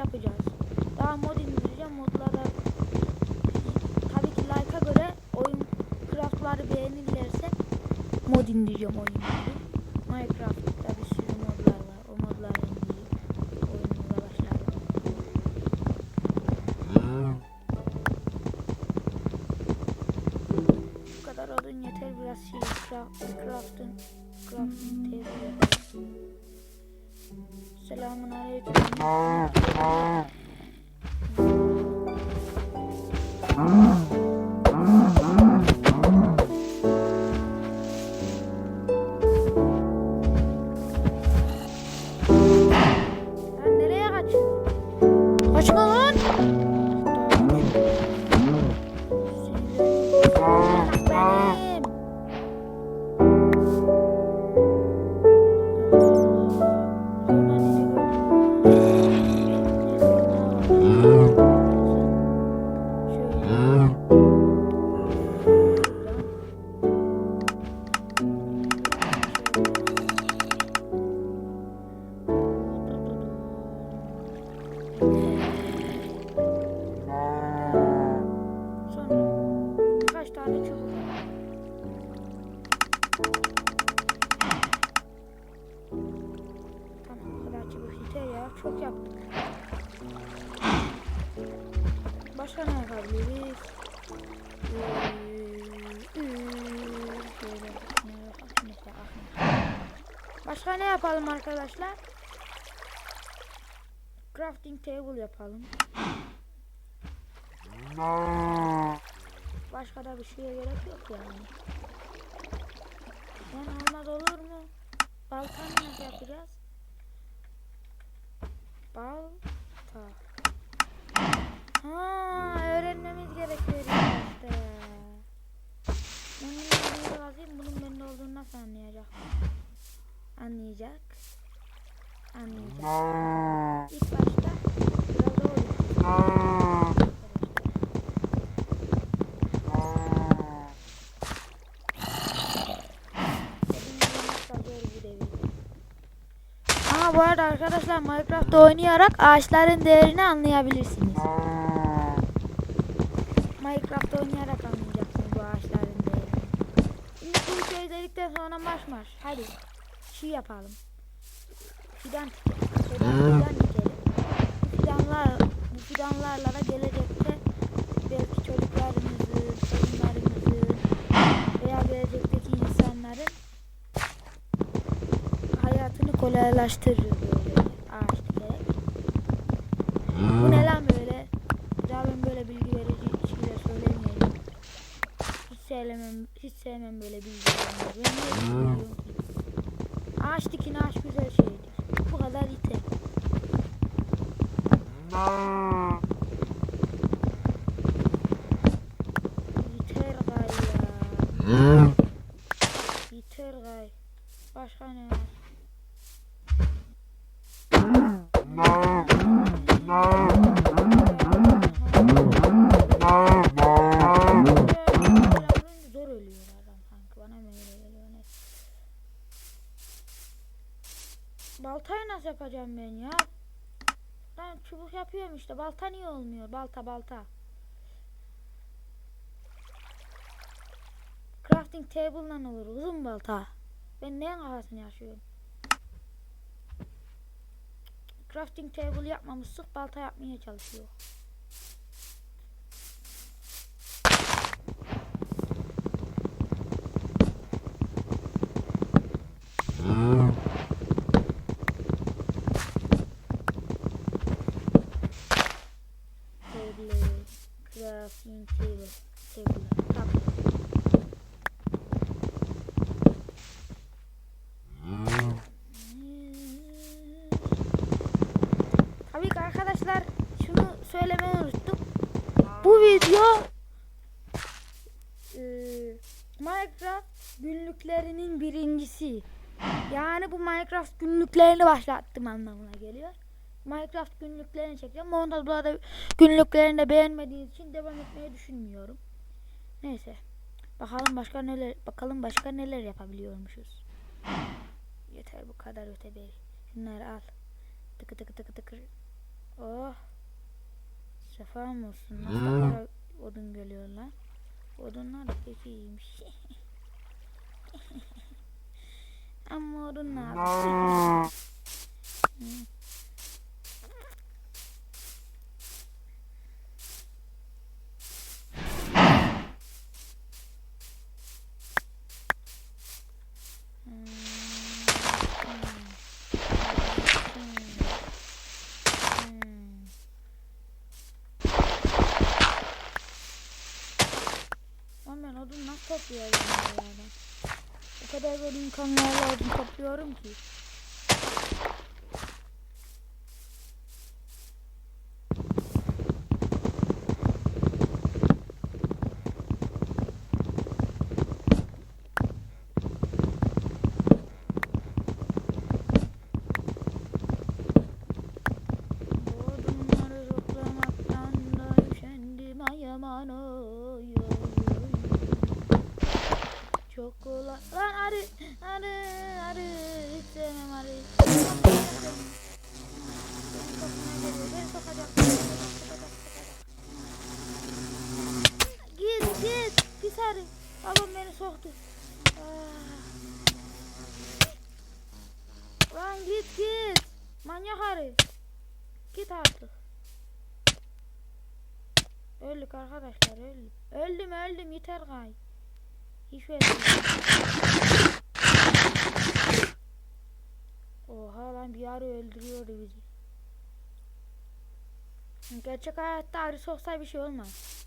yapacağız. Daha mod indireceğim. Modlara tabii ki like'a göre oyun craftları beğenirlerse mod indireceğim oyunları. Minecraft'ta arkadaşlar? Crafting table yapalım. Başka da bir şeye gerek yok yani. Yani olmaz olur mu? Baltanı nasıl yapacağız? Balta. Ha, öğrenmemiz gerekiyor işte. Ben bunu yazayım. Bunun bende olduğunu nasıl anlayacak? Anlayacak. Oynayacağız. Ama bu arada arkadaşlar Minecraft oynayarak ağaçların değerini anlayabilirsiniz. Minecraft oynayarak anlayacaksınız bu ağaçların değerini. Şimdi bu videoyu dedikten sonra marş marş. Hadi. Şey yapalım. Fidan fidan, fidan dikelim. Bu fidanlar, bu fidanlarla da gelecekte belki çocuklarımızın, torunlarımızın veya gelecekteki insanların hayatını kolaylaştırır böyle ağaç dikerek. Bu ne lan böyle? Daha ben böyle bilgi verici şeyler söylemiyorum. Hiç sevmem, hiç sevmem böyle bilgi söylüyorum ki? Ağaç dikin ağaç güzel şeydir. Bu kadar yeter. Yeter gay ya. Yeter gay. Başka ne var? Yapacağım ben ya? İşte balta niye olmuyor balta balta. Crafting table'la olur uzun balta. Ben neyin kafasını yaşıyorum? Crafting table yapmamıştık balta yapmaya çalışıyor. arkadaşlar Bu video e, Minecraft günlüklerinin birincisi. Yani bu Minecraft günlüklerini başlattım anlamına geliyor. Minecraft günlüklerini çekeceğim. Ondan sonra da günlüklerini de beğenmediğiniz için devam etmeyi düşünmüyorum. Neyse. Bakalım başka neler bakalım başka neler yapabiliyormuşuz. Yeter bu kadar öteberi. Şunları al. Tıkı tıkı tıkı tıkı. Oh. Sefa mı olsun? Nasıl kadar odun geliyor lan? Odunlar da pek iyiymiş. Ama odunlar da pek iyiymiş. Hı. Hmm. Hmm. Hmm. Lan ben odun nasıl topluyorum ya ben? O kadar böyle imkanlarla topluyorum ki. Odunları toplamaktan da üşendim ay aman oy oy oy. Çok kolay. Lan arı, arı, arı. Hiç sevmem arı. Beni sokacak. Git arı. Babam beni soktu. Ah. Lan git git. Manyak arı. Git artık. Öldük arkadaşlar öldüm. Öldüm öldüm yeter gay. Hiç vermiyorum. Oha lan bir arı öldürüyordu bizi. Gerçek hayatta arı soksa bir şey olmaz.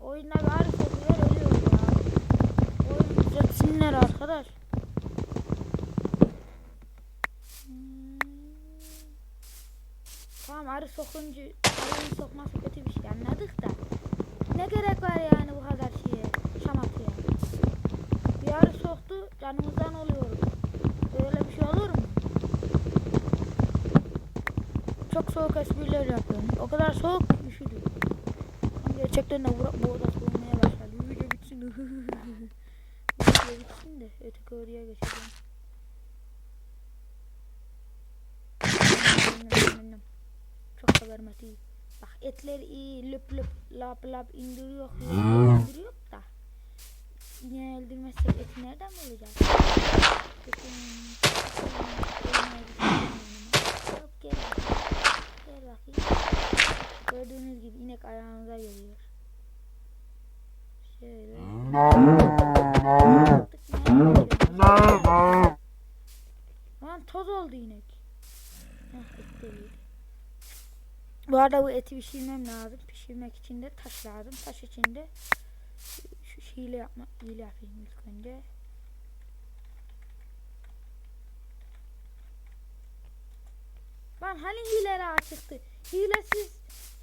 Oyunda bir arı sokuyor düzeltsinler arkadaş. Tamam arı sokunca arıyı sokması kötü bir şey anladık da. Ne gerek var yani bu kadar şeye şamataya. Bir arı soktu canımızdan oluyoruz. Böyle bir şey olur mu? Çok soğuk espriler yapıyorum. O kadar soğuk üşüdüm. Gerçekten de bu, bu oda soğumaya başladı. Video bitsin. Oraya geçeceğim. Çok vermez iyi. Bak etler iyi löp löp lap lap indiriyor. indiriyor da. Yine öldürmezsek eti nereden bulacağız? Hop gel. Bakayım. Gördüğünüz gibi inek ayağımıza geliyor. Şöyle. Lan toz oldu inek. Bu arada bu eti pişirmem lazım. Pişirmek için de taş lazım. Taş için de şu hile yapma hile yapayım ilk önce. Lan hani hileler açıktı. Hilesiz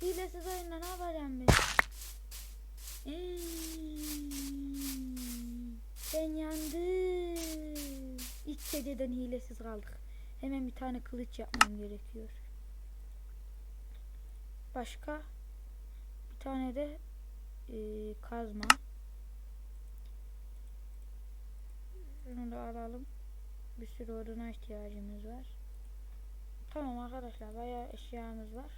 hilesiz oyunda ne yapacağım ben? Eee, Ben yandım. İlk geceden hilesiz kaldık. Hemen bir tane kılıç yapmam gerekiyor. Başka bir tane de e, kazma. Şunu da alalım. Bir sürü oduna ihtiyacımız var. Tamam arkadaşlar bayağı eşyamız var.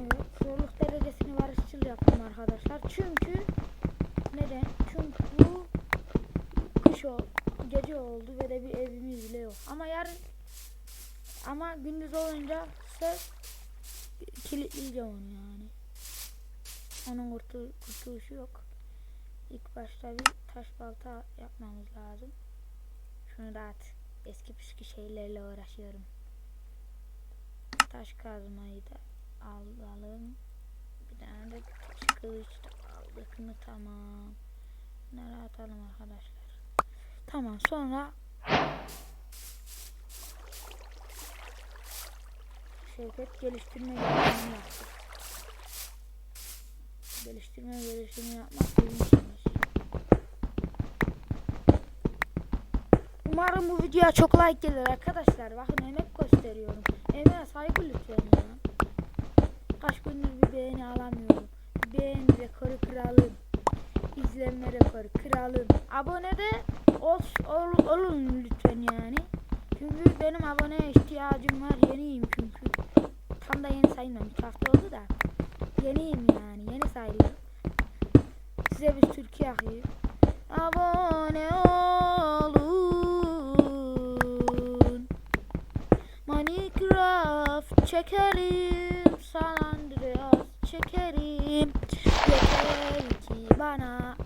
Evet zorluk derecesini barışçıl yaptım arkadaşlar. Çünkü neden? Çünkü kış oldu, gece oldu ve de bir evimiz bile yok. Ama yarın ama gündüz olunca söz kilitleyeceğim onu yani. Onun kurtul kurtuluşu yok. İlk başta bir taş balta yapmamız lazım. Şunu da at. Eski püskü şeylerle uğraşıyorum. Taş kazmayı da alalım. Bir tane de aldık mı tamam. Bunları atalım arkadaşlar. Tamam sonra Şevket geliştirme geliştirme yaptı. Geliştirme geliştirme yapmak bizim işimiz. Umarım bu videoya çok like gelir arkadaşlar. Bakın emek gösteriyorum. Emeğe saygı lütfen ya. Kaç gündür bir beğeni alamıyorum. Beğeni rekoru kıralım. İzlenme rekoru kıralım. Abone de ol, ol, olun lütfen yani. Çünkü benim aboneye ihtiyacım var. Yeniyim çünkü. Tam da yeni sayılmam. 2 hafta oldu da. Yeniyim yani. Yeni sayılıyorum. Size bir Türkiye akıyım. Abone olun. Minecraft çekerim. Çekerim. Yeter ki bana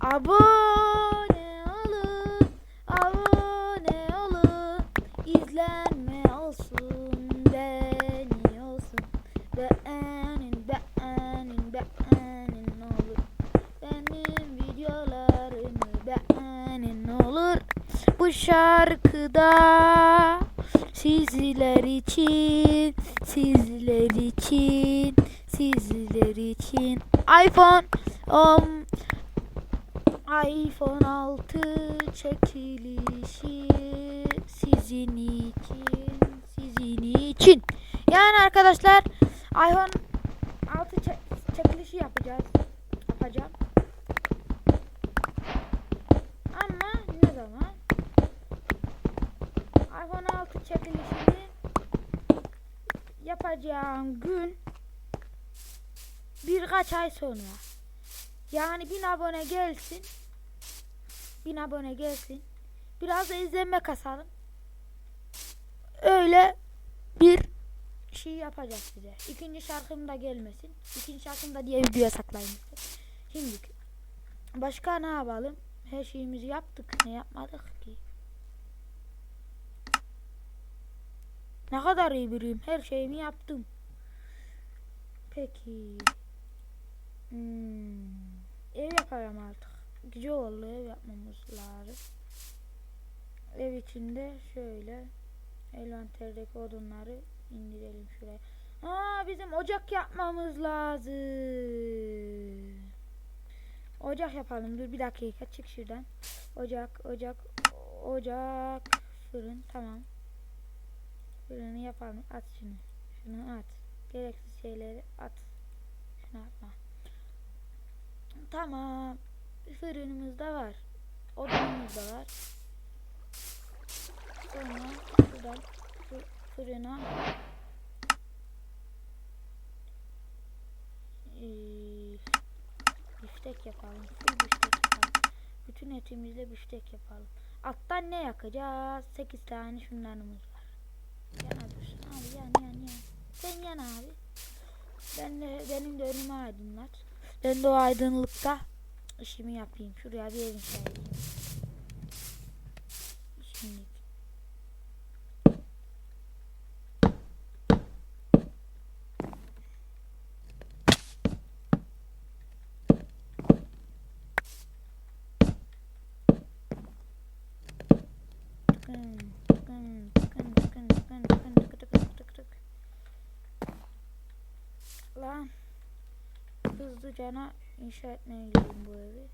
abone olun. Abone olun. İzlenme olsun. Beğeni olsun. Beğenin, beğenin, beğenin olur. Benim videolarımı beğenin olur. Bu şarkıda sizler için, sizler için, sizler için iPhone um, iPhone 6 çekilişi sizin için, sizin için. Yani arkadaşlar iPhone 6 çek- çekilişi yapacağız. Yapacağım. Ama ne zaman? iPhone 6 çekilişini yapacağım gün birkaç ay sonra. Yani bin abone gelsin. Bin abone gelsin. Biraz da izlenme kasalım. Öyle bir şey yapacağız size. İkinci şarkım da gelmesin. İkinci şarkım da diye videoya saklayın. Şimdi başka ne yapalım? Her şeyimizi yaptık. Ne yapmadık ki? Ne kadar iyi biriyim. Her şeyimi yaptım. Peki. Hmm. Ev yapalım artık. Gücü oldu ev yapmamız lazım. Ev içinde şöyle envanterdeki odunları indirelim şuraya. Aa bizim ocak yapmamız lazım. Ocak yapalım. Dur bir dakika çık şuradan. Ocak, ocak, ocak, fırın tamam. Fırını yapalım. At şunu. Şunu at. Gereksiz şeyleri at. Şunu atma. Tamam. Fırınımız da var. Odunumuz da var. Sonra şuradan fı- fırına eee, biftek yapalım. Biftek yapalım. Bütün etimizle biftek yapalım. Alttan ne yakacağız? 8 tane şunlarımız var. Yana dursun abi yan yan yan. Sen yan abi. Ben de benim de önümü aydınlat. Ben de o aydınlıkta işimi yapayım. Şuraya bir ev. Şimdi. Tıkın, tıkın, tıkın, tıkın, tıkın, tıkın, tıkı, tıkı, tıkı, tıkı, tıkı. Lan hızlıcana inşa etmeye gidiyorum bu evi.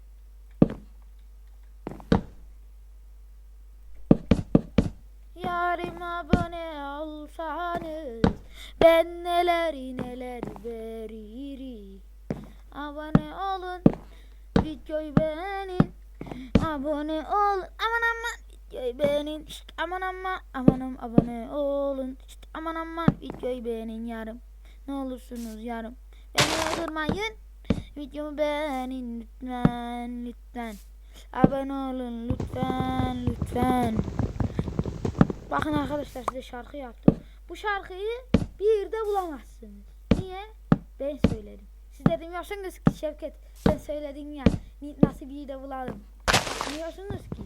Yarim abone olsanız ben neler neler veririm. Abone olun, videoyu beğenin. Abone ol, aman aman videoyu beğenin. Şşt, aman aman amanım abone olun. Şşt, aman aman videoyu beğenin yarım. Ne olursunuz yarım. Beni öldürmeyin. Videomu beğenin lütfen lütfen. Abone olun lütfen lütfen. Bakın arkadaşlar size şarkı yaptım. Bu şarkıyı bir yerde bulamazsınız. Niye? Ben söyledim. Siz de demiyorsunuz ki Şevket sen söyledin ya nasıl bir yerde bulalım. Demiyorsunuz ki.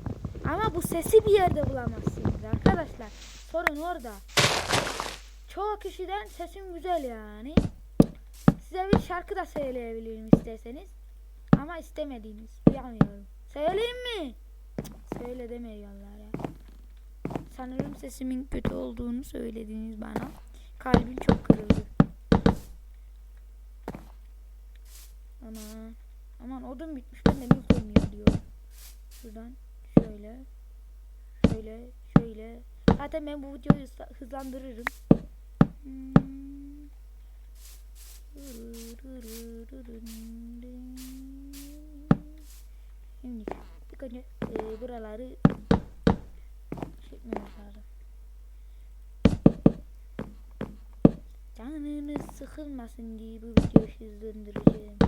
Ama bu sesi bir yerde bulamazsınız arkadaşlar. Sorun orada. Çoğu kişiden sesim güzel yani. Size bir şarkı da söyleyebilirim isterseniz. Ama istemediğiniz. Bilmiyorum. Söyleyeyim mi? Söyle demiyorlar ya. Sanırım sesimin kötü olduğunu söylediniz bana. Kalbim çok kırıldı. Aman. Aman odun bitmiş. Ben de mi koymuyor diyor. Şuradan şöyle. Şöyle. Şöyle. Zaten ben bu videoyu hızla- hızlandırırım. Hmm. Şimdi ilk önce e, buraları çekmemiz lazım. Canınız sıkılmasın diye bu videoyu hızlandıracağım.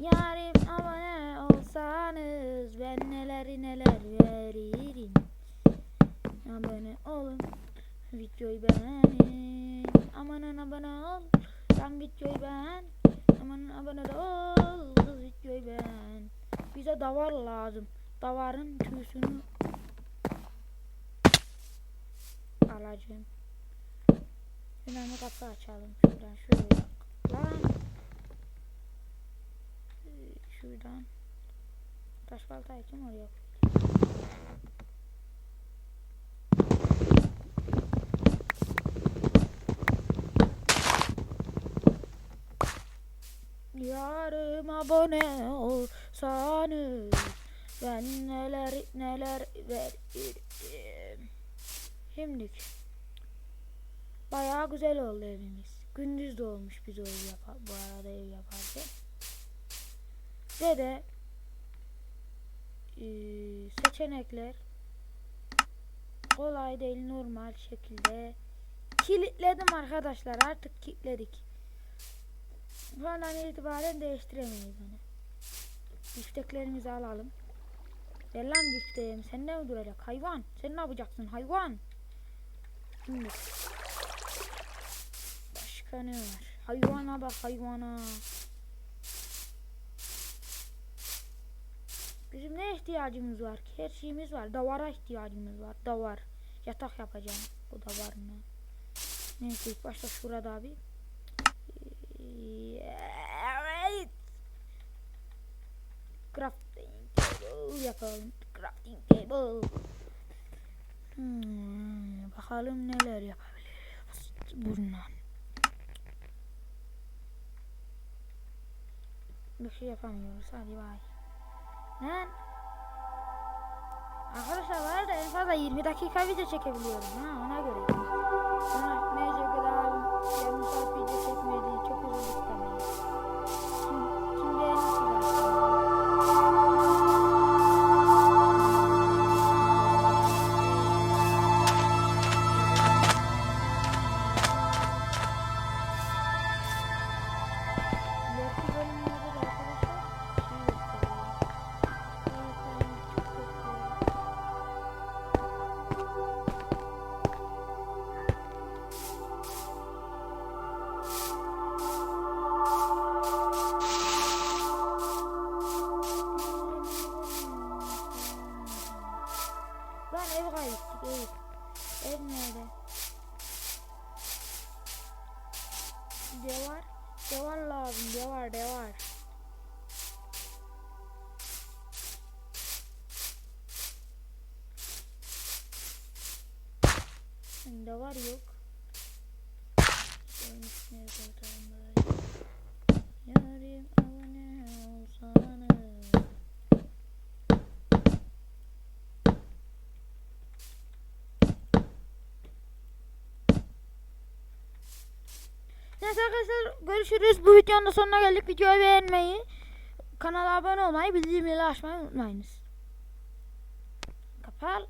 Yarim abone olsanız ben neler neler veririm. Abone olun. Videoyu beğenin. Amanın abone ol. Sen videoyu beğen. Amanın abone ol. Kız videoyu beğen. Bize davar lazım. Davarın tüysünü alacağım. Bir kapı açalım. Şuradan şöyle. Lan. Şuradan. Taş baltayı kim oraya koydu? Yarım abone olsanız ben neler neler veririm. Şimdi bayağı güzel oldu evimiz. Gündüz de olmuş biz o ev yapar, bu arada ev yaparken. Ve de eee, seçenekler kolay değil normal şekilde kilitledim arkadaşlar artık kilitledik. Buradan itibaren değiştiremeyiz onu. Bifteklerimizi alalım. Ver lan bifteğim. Sen ne öldürecek hayvan? Sen ne yapacaksın hayvan? Şimdi. Başka ne var? Hayvana bak hayvana. Bizim ne ihtiyacımız var ki? Her şeyimiz var. Davara ihtiyacımız var. Davar. Yatak yapacağım. Bu davarına. Neyse ilk başta şurada abi. Evet. Crafting table yapalım. Crafting table. Hmm, bakalım neler yapabiliriz bundan. Bir şey yapamıyoruz. Hadi bay. Lan. Arkadaşlar var da en fazla 20 dakika video çekebiliyorum ha ona göre. Sonra neyse kadar Yok. Üstüne koyalım bari. Yarim abone olsana. Neyse arkadaşlar görüşürüz. Bu videonun da sonuna geldik. Videoyu beğenmeyi, kanala abone olmayı, bildirimleri açmayı unutmayınız. Kapal.